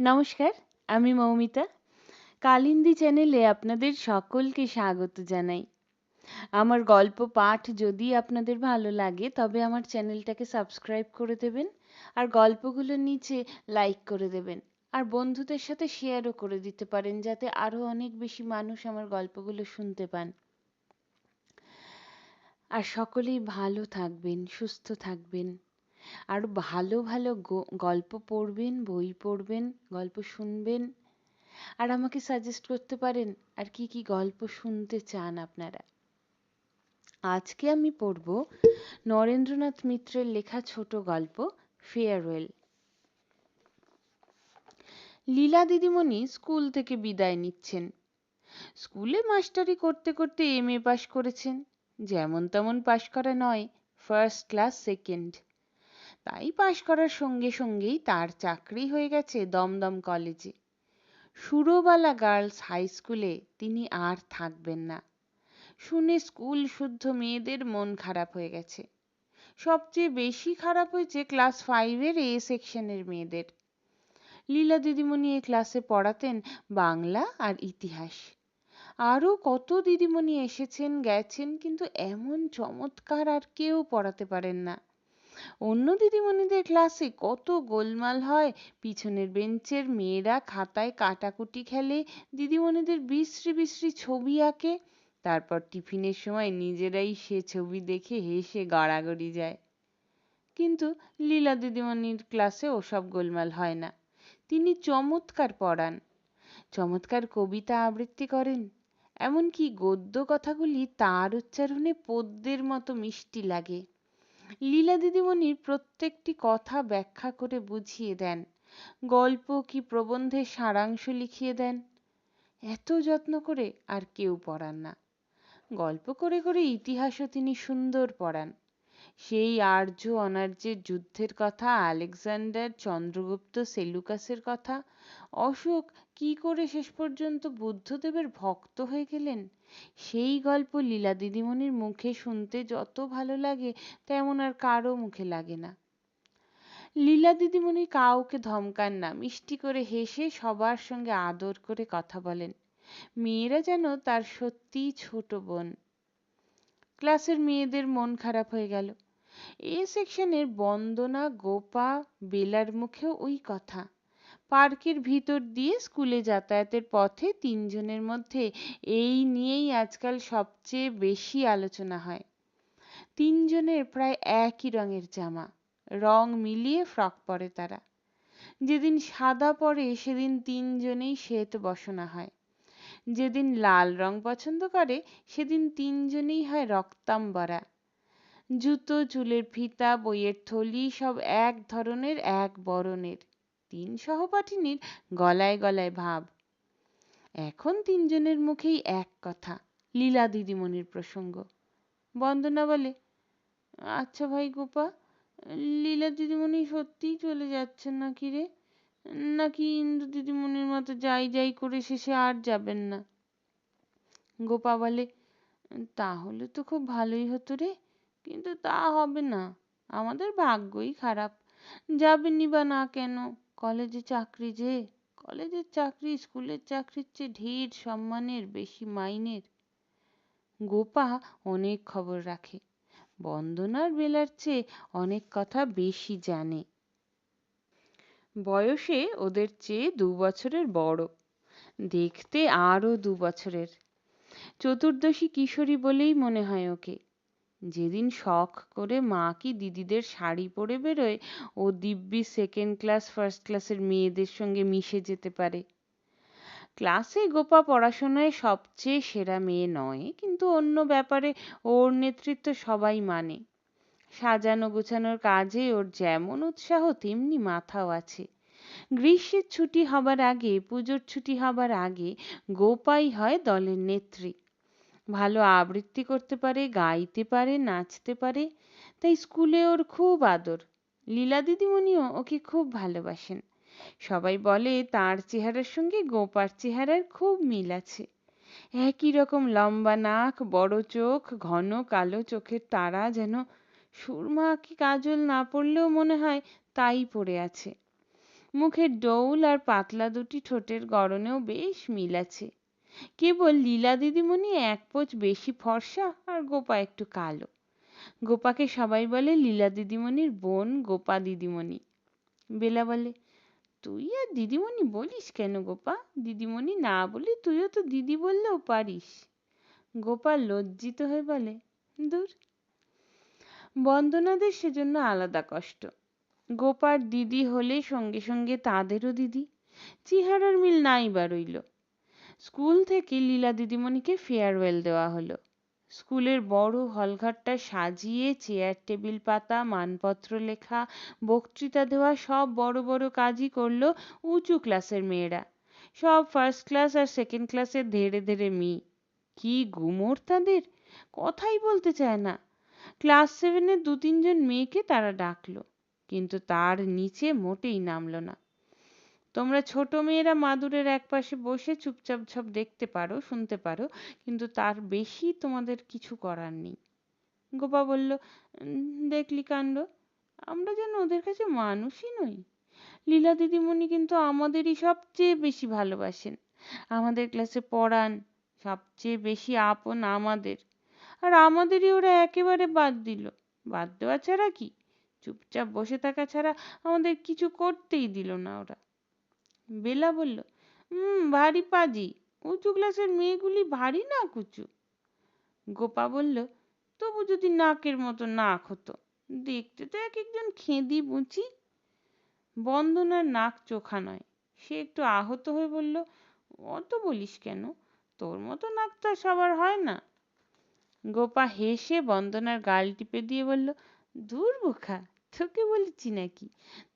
নমস্কার, আমি মৌমিতা। কালিন্দী চ্যানেলে আপনাদের সকলকে স্বাগত জানাই। আমার গল্প পাঠ যদি আপনাদের ভালো লাগে, তবে আমার চ্যানেলটাকে সাবস্ক্রাইব করে দেবেন, আর গল্পগুলোর নিচে লাইক করে দেবেন, আর বন্ধুদের সাথে শেয়ারও করে দিতে পারেন, যাতে আরও অনেক বেশি মানুষ আমার গল্পগুলো শুনতে পান। আর সকলেই ভালো থাকবেন, সুস্থ থাকবেন। আর ভালো ভালো গল্প পড়বেন, বই পড়বেন, গল্প শুনবেন। আর আমাকে সাজেস্ট করতে পারেন, আর কি কি গল্প শুনতে চান আপনারা? আজকে আমি পড়ব নরেন্দ্রনাথ মিত্রের লেখা ছোট গল্প ফেয়ারওয়েল লীলা দিদিমণি স্কুল থেকে বিদায় নিচ্ছেন। স্কুলে মাস্টারি করতে করতে এম এ পাশ করেছেন। যেমন তেমন পাশ করা নয় ফার্স্ট ক্লাস সেকেন্ড তাই পাশ করার সঙ্গে সঙ্গেই তার চাকরি হয়ে গেছে দমদম কলেজে। সুরবালা গার্লস হাই স্কুলে তিনি আর থাকবেন না। শুনে স্কুল শুদ্ধ মেয়েদের মন খারাপ হয়ে গেছে। সবচেয়ে বেশি খারাপ হয়েছে ক্লাস ফাইভের এ সেকশনের মেয়েদের। লীলা দিদিমণি এ ক্লাসে পড়াতেন বাংলা আর ইতিহাস। আরও কত দিদিমণি এসেছেন, গেছেন, কিন্তু এমন চমৎকার আর কেউ পড়াতে পারেন না। অন্য দিদিমণিদের ক্লাসে কত গোলমাল হয়। পিছনের বেঞ্চের মেয়েরা খাতায় কাটাকুটি খেলে, দিদিমণিদের বিশ্রী বিশ্রী ছবি আঁকে। তারপর টিফিনের সময় নিজেরাই সে ছবি দেখে হেসে গাড়াগড়ি যায়। কিন্তু লীলা দিদিমণির ক্লাসে ওসব গোলমাল হয় না। তিনি চমৎকার পড়ান, চমৎকার কবিতা আবৃত্তি করেন। এমনকি গদ্য কথাগুলি তার উচ্চারণে পদ্যের মতো মিষ্টি লাগে। লীলা দিদিমণির প্রত্যেকটি কথা ব্যাখ্যা করে বুঝিয়ে দেন। গল্প কি প্রবন্ধের সারাংশ লিখিয়ে দেন? এত যত্ন করে আর কেউ পড়ান না। গল্প করে করে ইতিহাসও তিনি সুন্দর পড়ান। সেই আর্য অনার্যের যুদ্ধের কথা, আলেকজান্ডার চন্দ্রগুপ্ত সেলুকাসের কথা, অশোক কি করে শেষ পর্যন্ত বুদ্ধদেবের ভক্ত হয়ে গেলেন? সেই গল্প লীলা দিদিমণির মুখে শুনতে যত ভালো লাগে, তেমন আর কারও মুখে লাগে না। লীলা দিদিমণি কাউকে ধমকান না, মিষ্টি করে হেসে সবার সঙ্গে আদর করে কথা বলেন। মেয়েরা যেন তার সত্যিই ছোট বোন। ক্লাসের মেয়েদের মন খারাপ হয়ে গেল। এ সেকশনের বন্দনা গোপা বেলার মুখেও ওই কথা। পার্কের ভিতর দিয়ে স্কুলে যাতায়াতের পথে তিনজনের মধ্যে এই নিয়েই আজকাল সবচেয়ে বেশি আলোচনা হয়। তিনজনের প্রায় একই রঙের জামা, রং মিলিয়ে ফ্রক পরে তারা। যেদিন সাদা পরে, সেদিন তিনজনেই শ্বেত বসনা হয়। যেদিন লাল রং পছন্দ করে, সেদিন তিনজনেই হয় রক্তাম্বরা। জুতো, চুলের ফিতা, বইয়ের থলি সব এক ধরনের, এক বরণের। তিন সহপাঠিনীর গলায় গলায় ভাব। এখন তিনজনের মুখেই এক কথা, লীলা দিদিমণির প্রসঙ্গ। বন্দনা বলে আচ্ছা ভাই গোপা, লীলা দিদিমণি সত্যিই চলে যাচ্ছেন নাকি রে? নাকি ইন্দু দিদিমণির মতো যাই যাই করে শেষে আর যাবেন না? গোপা বলে, তাহলে তো খুব ভালোই হতো রে, কিন্তু তা হবে না। আমাদের ভাগ্যই খারাপ। যাবেনই বা না কেন? কলেজে চাকরি যে কলেজের চাকরি, স্কুলের চাকরির চেয়ে ঢের সম্মানের বেশি মাইনের। গোপা অনেক খবর রাখে বন্দনার বেলার চেয়ে অনেক কথা বেশি জানে। বয়সে ওদের চেয়ে দু বছরের বড়, দেখতে আরও দু বছরের। চতুর্দশী কিশোরী বলেই মনে হয় ওকে। যেদিন শখ করে মা কি দিদিদের শাড়ি পরে বেরোয়, ও দিব্যি সেকেন্ড ক্লাস ফার্স্ট ক্লাসের মেয়েদের সঙ্গে মিশে যেতে পারে। ক্লাসে গোপা পড়াশোনায় সবচেয়ে সেরা মেয়ে নয়, কিন্তু অন্য ব্যাপারে ওর নেতৃত্ব সবাই মানে। সাজানো গোছানোর কাজে ওর যেমন উৎসাহ, তেমনি মাথাও আছে। গ্রীষ্মের ছুটি হবার আগে, পুজোর ছুটি হবার আগে গোপাই হয় দলের নেত্রী। ভালো আবৃত্তি করতে পারে, গাইতে পারে, নাচতে পারে। তাই স্কুলে ওর খুব আদর। লীলা দিদিমণিও ওকে খুব ভালোবাসেন। সবাই বলে তার চেহারার সঙ্গে গোপার চেহারার খুব মিল আছে। একই রকম লম্বা নাক, বড় চোখ, ঘন কালো চোখের তারা যেন সুরমা কি কাজল না পড়লেও মনে হয় তাই পড়ে আছে। মুখের ডৌল আর পাতলা দুটি ঠোঁটের গড়নেও বেশ মিল আছে। কেবল লীলা দিদিমণি এক পোচ বেশি ফর্সা আর গোপা একটু কালো। গোপাকে সবাই বলে লীলা দিদিমণির বোন গোপা দিদিমণি। বেলা বলে, তুই আর দিদিমণি বলিস কেন গোপা? দিদিমণি না বলে তুইও তো দিদি বললেও পারিস। গোপাল লজ্জিত হয়ে বলে, দূর। বন্দনাদের সেজন্য আলাদা কষ্ট। গোপার দিদি হলে সঙ্গে সঙ্গে তাদেরও দিদি। চেহারার মিল নাই বা রইল। স্কুল থেকে লীলা দিদিমণিকে ফেয়ারওয়েল দেওয়া হলো। স্কুলের বড় হলঘরটা সাজিয়ে চেয়ার টেবিল পাতা, মানপত্র লেখা, বক্তৃতা দেওয়া, সব বড় বড় কাজই করল উঁচু ক্লাসের মেয়েরা। সব ফার্স্ট ক্লাস আর সেকেন্ড ক্লাসের ধেড়ে ধেড়ে মেয়ে। কি গুমর তাদের? কথাই বলতে চায় না। ক্লাস সেভেনের দু তিনজন মেয়েকে তারা ডাকলো, কিন্তু তার নিচে মোটেই নামলো না। তোমরা ছোট মেয়েরা মাদুরের একপাশে বসে চুপচাপ সব দেখতে পারো, শুনতে পারো, কিন্তু তার বেশি তোমাদের কিছু করার নেই। গোপা বলল দেখলি কাণ্ড? আমরা যেন ওদের কাছে মানুষই নই। লীলা দিদিমণি কিন্তু আমাদেরই সবচেয়ে বেশি ভালোবাসেন। আমাদের ক্লাসে পড়ান, সবচেয়ে বেশি আপন আমাদের। আর আমাদেরই ওরা একেবারে বাদ দিল। বাদ দেওয়া ছাড়া কি? চুপচাপ বসে থাকা ছাড়া আমাদের কিছু করতেই দিল না ওরা। বেলা বলল হুম ভারী পাজি। উঁচু ক্লাসের মেয়েগুলি ভারী না কুচু? গোপা বলল, তবু যদি নাকের মতো নাক হতো। দেখতে তো এক একজন খেঁদি বুঝি বন্দনার নাক চোখা নয়। সে একটু আহত হয়ে বলল, অত বলিস কেন? তোর মতো নাক তো সবার হয় না। গোপা হেসে বন্দনার গাল টিপে দিয়ে বলল দূর বোখা তোকে বলেছি নাকি?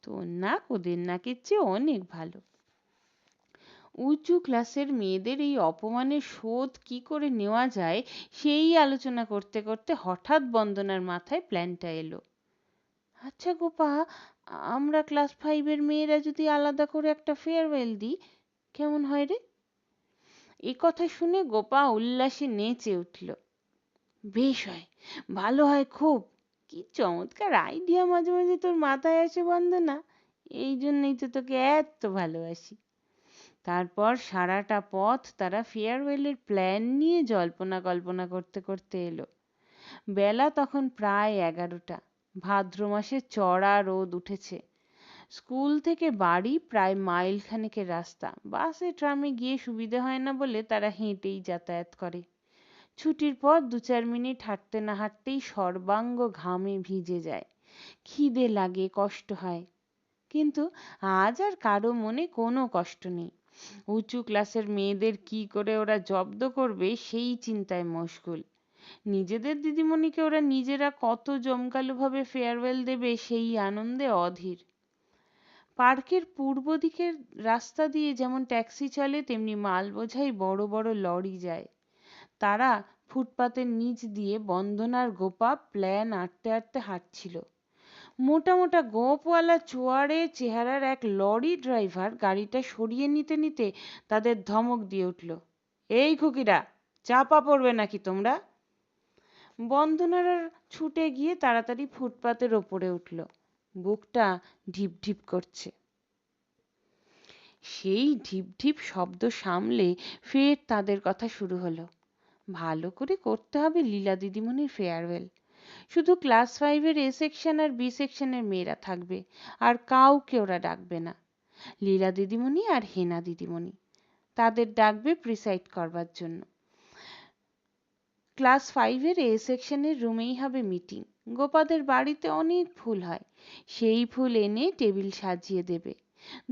তোর নাক ওদের নাকের চেয়ে অনেক ভালো। উঁচু ক্লাসের মেয়েদের এই অপমানের শোধ কি করে নেওয়া যায়, সেই আলোচনা করতে করতে হঠাৎ বন্দনার মাথায় প্ল্যানটা এলো। আচ্ছা গোপা, আমরা ক্লাস ফাইভের মেয়েরা যদি আলাদা করে একটা ফেয়ারওয়েল দিই, কেমন হয় রে? এ কথা শুনে গোপা উল্লাসে নেচে উঠল। বেশ হয়, ভালো হয় খুব। কি চমৎকার আইডিয়া মাঝে মাঝে তোর মাথায় আসে বন্দনা। এই জন্যই তো তোকে এত ভালোবাসি। তারপর সারাটা পথ তারা ফেয়ারওয়েলের প্ল্যান নিয়ে জল্পনা কল্পনা করতে করতে এলো। বেলা তখন প্রায় এগারোটা। ভাদ্র মাসে চড়া রোদ উঠেছে। স্কুল থেকে বাড়ি প্রায় মাইল খানেকের রাস্তা। বাসে, ট্রামে গিয়ে সুবিধে হয় না বলে তারা হেঁটেই যাতায়াত করে। ছুটির পর দু চার মিনিট হাঁটতে না হাঁটতেই সর্বাঙ্গ ঘামে ভিজে যায়। খিদে লাগে, কষ্ট হয়। কিন্তু আজ আর কারও মনে কোনো কষ্ট নেই। উঁচু ক্লাসের মেয়েদের কি করে ওরা জব্দ করবে সেই চিন্তায় মশগুল। নিজেদের দিদিমণিকে ওরা নিজেরা কত জমকালোভাবে ফেয়ারওয়েল দেবে সেই আনন্দে অধীর। পার্কের পূর্ব দিকের রাস্তা দিয়ে যেমন ট্যাক্সি চলে, তেমনি মাল বোঝাই বড় বড় লরি যায়। তারা ফুটপাতের নিচ দিয়ে বন্দনার গোপা প্ল্যান আঁটতে আঁটতে হাঁটছিল। মোটা মোটা গোঁপওয়ালা চোয়াড়ে চেহারার এক লরি ড্রাইভার গাড়িটা সরিয়ে নিতে নিতে তাদের ধমক দিয়ে উঠল, এই খুকিরা, চাপা পড়বে নাকি তোমরা? বন্দনার ছুটে গিয়ে তাড়াতাড়ি ফুটপাতের ওপরে উঠল, বুকটা ঢিপ ঢিপ করছে। সেই ঢিপ ঢিপ শব্দ সামলে ফের তাদের কথা শুরু হলো, ভালো করে করতে হবে লীলা দিদিমণির ফেয়ারওয়েল শুধু ক্লাস ফাইভের এ সেকশন আর বি সেকশনের মেয়েরা থাকবে, আর কাউকে ওরা ডাকবে না। লীলা দিদিমণি আর হেনা দিদিমণি। তাদের ডাকবে প্রিসাইড করবার জন্য। ক্লাস ফাইভের এ সেকশনের রুমেই হবে মিটিং। গোপাদের বাড়িতে অনেক ফুল হয়। সেই ফুল এনে টেবিল সাজিয়ে দেবে।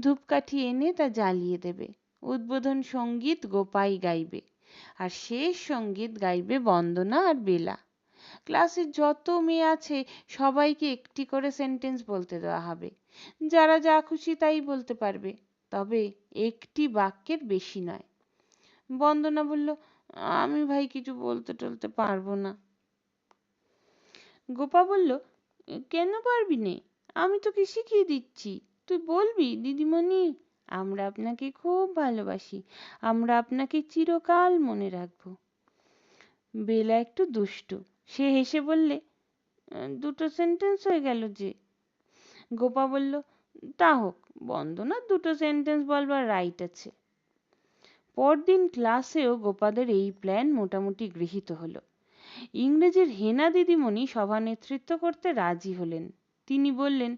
ধূপকাঠি এনে তা জ্বালিয়ে দেবে। উদ্বোধন সংগীত গোপাই গাইবে। আর শেষ সংগীত গাইবে বন্দনা আর বেলা। ক্লাসের যত মেয়ে আছে, সবাইকে একটি করে সেন্টেন্স বলতে দেওয়া হবে। যারা যা খুশি তাই বলতে পারবে, তবে একটি বাক্যের বেশি নয়। বন্দনা বলল, আমি ভাই কিছু বলতে টলতে পারব না। গোপা বলল, কেন পারবি নে? আমি তোকে শিখিয়ে দিচ্ছি। তুই বলবি, দিদিমণি, আমরা আপনাকে খুব ভালোবাসি। আমরা আপনাকে চিরকাল মনে রাখব। বেলা একটু দুষ্টু। সে হেসে বললে দুটো সেন্টেন্স হয়ে গেল যে। গোপা বলল, তা হোক বন্দনার দুটো sentence বলবার right আছে। পরদিন ক্লাসেও গোপাদের এই plan মোটামুটি গৃহীত হলো। ইংরেজির হেনা দিদিমণি সভা নেতৃত্ব করতে রাজি হলেন। তিনি বললেন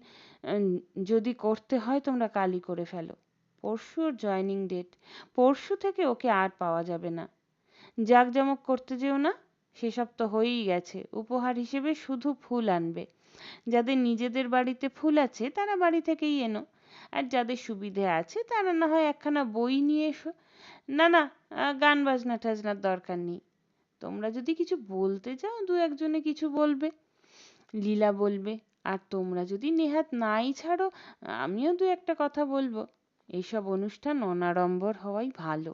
যদি করতে হয় তোমরা কালই করে ফেলো। পরশু ওর joining date, পরশু থেকে ওকে আর পাওয়া যাবে না। জাঁকজমক করতে যেও না। সেসব তো হয়েই গেছে। উপহার হিসেবে শুধু ফুল আনবে। যাদের নিজেদের বাড়িতে ফুল আছে, তারা বাড়ি থেকেই এনো। আর যাদের সুবিধে আছে, তারা না হয় একখানা বই নিয়ে এসো। না না গান বাজনা টাজনার দরকার নেই। তোমরা যদি কিছু বলতে চাও, দু একজনে কিছু বলবে। লীলা বলবে, আর তোমরা যদি নেহাত নাই ছাড়ো, আমিও দু একটা কথা বলব। এইসব অনুষ্ঠান অনাড়ম্বর হওয়াই ভালো।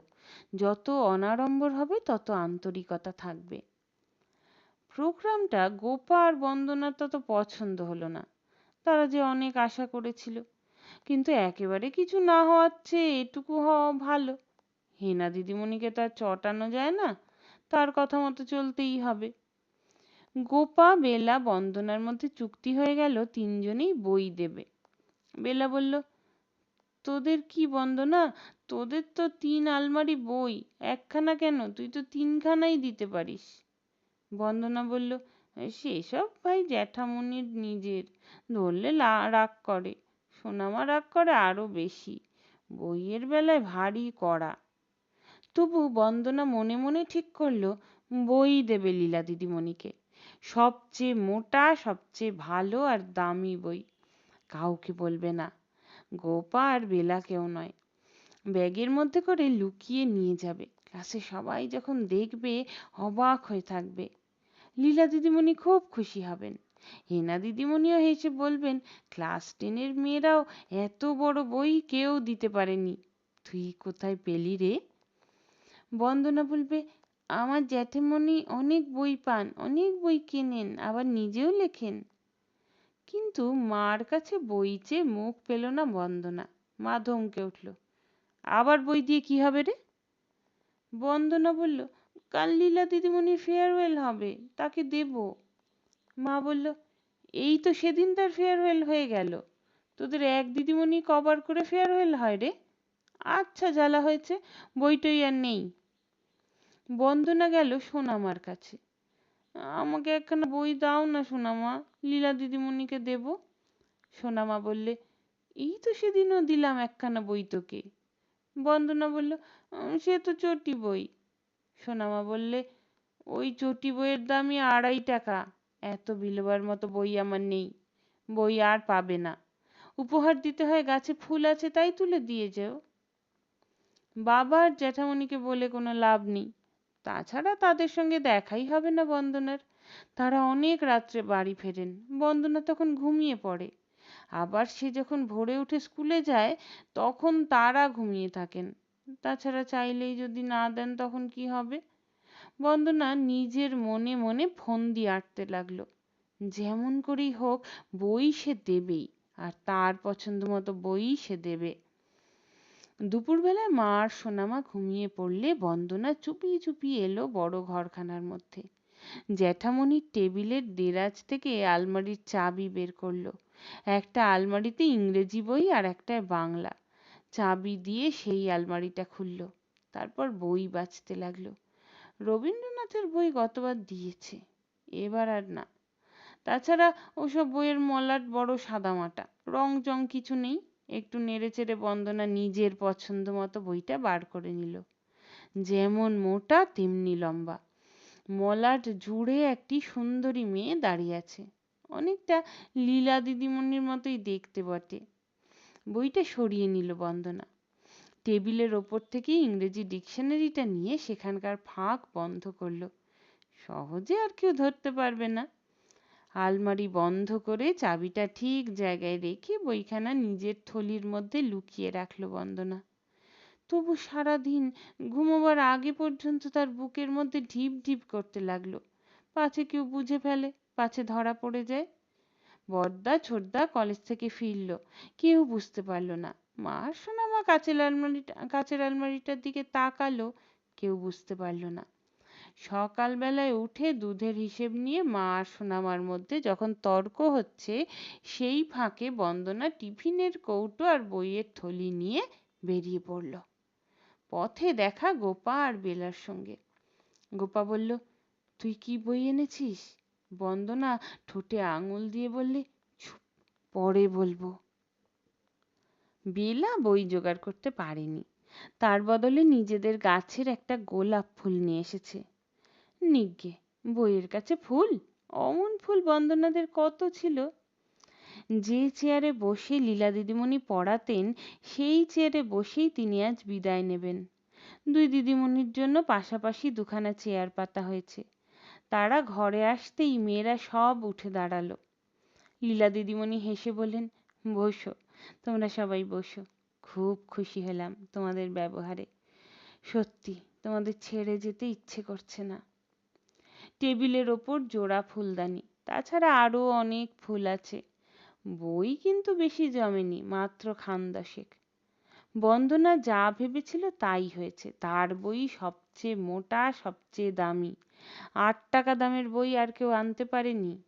যত অনাড়ম্বর হবে, তত আন্তরিকতা থাকবে। প্রোগ্রামটা গোপা আর বন্দনার তত পছন্দ হলো না। তারা যে অনেক আশা করেছিল। কিন্তু একেবারে কিছু না হওয়ার চেয়ে এটুকু হওয়া ভালো। হেনা দিদিমণিকে তো আর চটানো যায় না। তার কথা মতো চলতেই হবে। গোপা, বেলা, বন্দনার মধ্যে চুক্তি হয়ে গেল তিনজনেই বই দেবে। বেলা বলল, তোদের কি বন্দনা? তোদের তো তিন আলমারি বই। একখানা কেন? তুই তো তিনখানাই দিতে পারিস। বন্দনা বলল, সেসব ভাই জ্যাঠামনির নিজের। ধরলে লা, রাগ করে। সোনামা রাগ করে আরও বেশি। বইয়ের বেলায় ভারী কড়া। তবু বন্দনা মনে মনে ঠিক করল, বই দেবে লীলা দিদিমণিকে। সবচেয়ে মোটা, সবচেয়ে ভালো আর দামি বই। কাউকে বলবে না। গোপা আর বেলাকেও নয়। ব্যাগের মধ্যে করে লুকিয়ে নিয়ে যাবে। ক্লাসে সবাই যখন দেখবে, অবাক হয়ে থাকবে। লীলা দিদিমণি খুব খুশি হবেন। হেনা দিদিমণিও হেসে বলবেন, ক্লাস টেনের মেয়েরাও এত বড় বই কেউ দিতে পারেনি। তুই কোথায় পেলি রে? বন্দনা বলবে, আমার জ্যাঠামণি অনেক বই পান, অনেক বই কেনেন, আবার নিজেও লেখেন। কিন্তু মার কাছে বই চেয়ে মুখ পেল না বন্দনা। মা ধমকে উঠল, আবার বই দিয়ে কি হবে রে? বন্দনা বলল কাল লীলা দিদিমণির ফেয়ারওয়েল হবে, তাকে দেব। মা বলল, এই তো সেদিন তার ফেয়ারওয়েল হয়ে গেল। তোদের এক দিদিমণি কবার করে ফেয়ারওয়েল হয় রে। আচ্ছা জ্বালা হয়েছে, বইটই আর নেই। বন্দনা গেল সোনামার কাছে। আমাকে একখানা বই দাও না সোনামা, লীলা দিদিমণিকে দেব। সোনামা বললে, এই তো সেদিনও দিলাম একখানা বই তোকে। বন্দনা বলল সে তো চটি বই। সোনামা বললে, ওই চটি বইয়ের দামই আড়াই টাকা। এত বিলোবার মতো বই আমার নেই। বই আর পাবে না। উপহার দিতে হয় গাছে ফুল আছে তাই তুলে দিয়ে যেও। বাবা আর জ্যাঠামণিকে বলে কোনো লাভ নেই। তাছাড়া তাদের সঙ্গে দেখাই হবে না বন্দনার। তারা অনেক রাত্রে বাড়ি ফেরেন। বন্দনা তখন ঘুমিয়ে পড়ে। আবার সে যখন ভোরে উঠে স্কুলে যায়, তখন তারা ঘুমিয়ে থাকেন। তাছাড়া চাইলেই যদি না দেন তখন কি হবে? বন্দনা নিজের মনে মনে ফন্দি আঁটতে লাগল। যেমন করেই হোক, বই সে দেবেই, আর তার পছন্দ মতো বই সে দেবে। দুপুরবেলায় মা আর সোনামা ঘুমিয়ে পড়লে বন্দনা চুপি চুপি এলো বড় ঘরখানার মধ্যে। জ্যাঠামণির টেবিলের দেরাজ থেকে আলমারির চাবি বের করল। একটা আলমারিতে ইংরেজি বই আর একটায় বাংলা। চাবি দিয়ে সেই আলমারিটা খুললো। তারপর বই বাছতে লাগল। রবীন্দ্রনাথের বই গতবার দিয়েছে, এবার আর না। তাছাড়া ওসব বইয়ের মলাট বড় সাদামাটা। রং চং কিছু নেই, একটু নেড়েচেড়ে বন্দনা নিজের পছন্দ মতো বইটা বার করে নিল। যেমন মোটা, তেমনি লম্বা। মলাট জুড়ে একটি সুন্দরী মেয়ে দাঁড়িয়ে আছে। অনেকটা লীলা দিদিমণির মতোই দেখতে বটে। বইটা সরিয়ে নিল বন্দনা। টেবিলের ওপর থেকে ইংরেজি ডিকশনারিটা নিয়ে সেখানকার ফাঁক বন্ধ করল। সহজে আর কেউ ধরতে পারবে না। আলমারি বন্ধ করে চাবিটা ঠিক জায়গায় রেখে বইখানা নিজের থলির মধ্যে লুকিয়ে রাখল বন্দনা। তবু সারাদিন ঘুমোবার আগে পর্যন্ত তার বুকের মধ্যে ঢিপ ঢিপ করতে লাগল। পাছে কেউ বুঝে ফেলে, পাছে ধরা পড়ে যায়। বড়দা ছোটদা কলেজ থেকে ফিরলো। কেউ বুঝতে পারল না। মা সোনামা কাচের আলমারিটা কাচের আলমারিটার দিকে তাকালো, কেউ বুঝতে পারল না। সকালবেলায় উঠে দুধের হিসেব নিয়ে মা আর সোনামার মধ্যে যখন তর্ক হচ্ছে, সেই ফাঁকে বন্দনা টিফিনের কৌটো আর বইয়ের থলি নিয়ে বেরিয়ে পড়ল। পথে দেখা গোপা আর বেলার সঙ্গে। গোপা বলল, তুই কি বই এনেছিস? বন্দনা ঠোঁটে আঙুল দিয়ে বললে, চুপ, পরে বলব। বেলা বই জোগাড় করতে পারেনি। তার বদলে নিজেদের গাছের একটা গোলাপ ফুল নিয়ে এসেছে। নিগ্গে বইয়ের কাছে ফুল? অমন ফুল বন্দনাদের কত ছিল? যে চেয়ারে বসে লীলা দিদিমণি পড়াতেন, সেই চেয়ারে বসেই তিনি আজ বিদায় নেবেন। দুই দিদিমণির জন্য পাশাপাশি দুখানা চেয়ার পাতা হয়েছে। তারা ঘরে আসতেই মেয়েরা সব উঠে দাঁড়াল। লীলা দিদিমণি হেসে বললেন, বসো, তোমরা সবাই বসো। খুব খুশি হলাম তোমাদের ব্যবহারে। সত্যি, তোমাদের ছেড়ে যেতে ইচ্ছে করছে না। টেবিলের ওপর জোড়া ফুলদানি, তাছাড়া আরও অনেক ফুল আছে। বই কিন্তু বেশি জমেনি, মাত্র খান দশেক। বন্দনা যা ভেবেছিল তাই হয়েছে। তার বই সবচেয়ে মোটা, সবচেয়ে দামি। আট টাকা দামের বই আর কেউ আনতে পারেনি।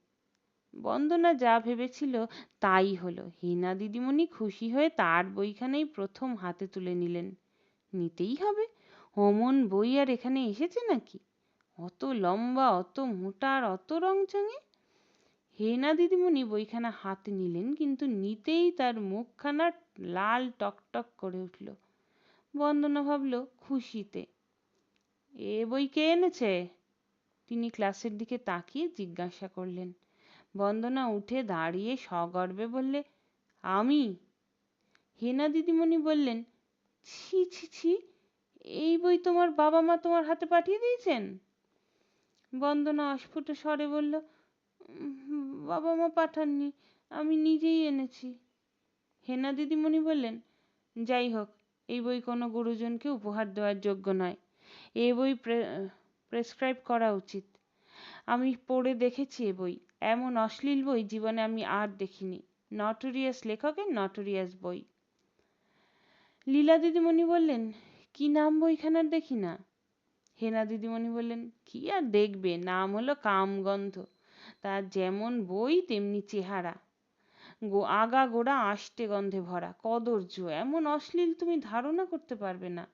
বন্দনা যা ভেবেছিল তাই হলো। হেনা দিদিমণি খুশি হয়ে তার বইখানেই প্রথম হাতে তুলে নিলেন। নিতেই হবে। অমন বই আর এখানে এসেছে নাকি? অত লম্বা, অত মোটা আর অত রংচঙে হেনা দিদিমণি বইখানা হাতে নিলেন কিন্তু নিতেই তার মুখখানা লাল টকটক করে উঠল। বন্দনা ভাবল, খুশিতে, এ বই কে এনেছে? তিনি ক্লাসের দিকে তাকিয়ে জিজ্ঞাসা করলেন, বন্দনা, উঠে দাঁড়িয়ে সগর্বে বললে, আমি? হেনা দিদিমণি বললেন, ছি ছি ছি, এই বই তোমার বাবা মা তোমার হাতে পাঠিয়ে দিয়েছেন? বন্দনা অস্ফুট স্বরে বলল, বাবা মা পাঠাননি, আমি নিজেই এনেছি। হেনা দিদিমণি বললেন, যাই হোক, এই বই কোনো গুরুজনকে উপহার দেওয়ার যোগ্য নয়। এ বই প্রেসক্রাইব করা উচিত। আমি পড়ে দেখেছি এ বই। এমন অশ্লীল বই জীবনে আমি আর দেখিনি। নটোরিয়াস লেখকের নটোরিয়াস বই। লীলা দিদিমণি বললেন, কি নাম বইখানার দেখি না? হেনা দিদিমণি বললেন, কি আর দেখবে? নাম হলো কামগন্ধ। তার যেমন বই, তেমনি চেহারা। গো, আগা গোড়া আষ্টে গন্ধে ভরা। কদর্য, এমন অশ্লীল তুমি ধারণা করতে পারবে না।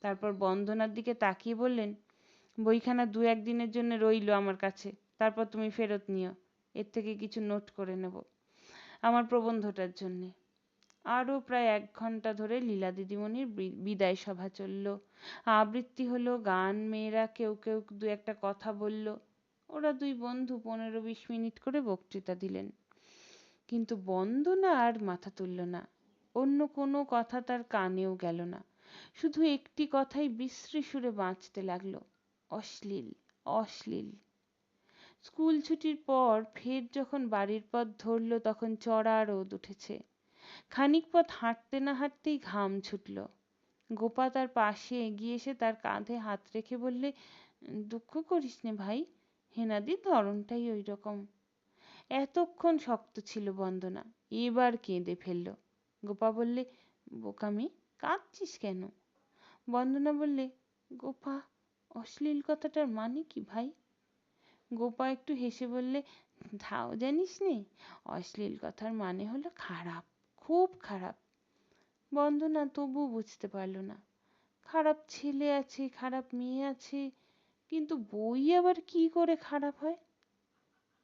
তারপর বন্দনার দিকে তাকিয়ে বললেন বইখানা দু একদিনের জন্য রইল আমার কাছে। তারপর তুমি ফেরত নিও। এর থেকে কিছু নোট করে নেব আমার প্রবন্ধটার জন্যে। আরও প্রায় এক ঘণ্টা ধরে লীলা দিদিমণির বিদায় সভা চলল। আবৃত্তি হলো, গান, মেয়েরা কেউ কেউ দু একটা কথা বলল। ওরা দুই বন্ধু পনেরো বিশ মিনিট করে বক্তৃতা দিলেন। কিন্তু বন্দনা আর মাথা তুলল না। অন্য কোনো কথা তার কানেও গেল না। শুধু একটি কথাই বিশ্রী সুরে বাঁচতে লাগল। অশ্লীল অশ্লীল। স্কুল ছুটির পর ফের যখন বাড়ির পথ ধরল, তখন চড়া রোদ উঠেছে। খানিক পথ হাঁটতে না হাঁটতেই ঘাম ছুটল। গোপা তার পাশে এগিয়ে এসে তার কাঁধে হাত রেখে বললে, দুঃখ করিস নে ভাই হেনাদির ধরনটাই ওই রকম। এতক্ষণ শক্ত ছিল বন্দনা, এবার কেঁদে ফেলল। গোপা বললে, বোকামি, কাঁদছিস কেন? বন্দনা বললে, গোপা অশ্লীল কথাটার মানে কি ভাই? গোপা একটু হেসে বললে, ধাও জানিস নে অশ্লীল কথার মানে হলো খারাপ, খুব খারাপ। বন্দনা তবু বুঝতে পারল না। খারাপ ছেলে আছে, খারাপ মেয়ে আছে, কিন্তু বই আবার কি করে খারাপ হয়?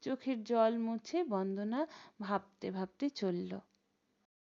চোখের জল মুছে বন্দনা ভাবতে ভাবতে চলল।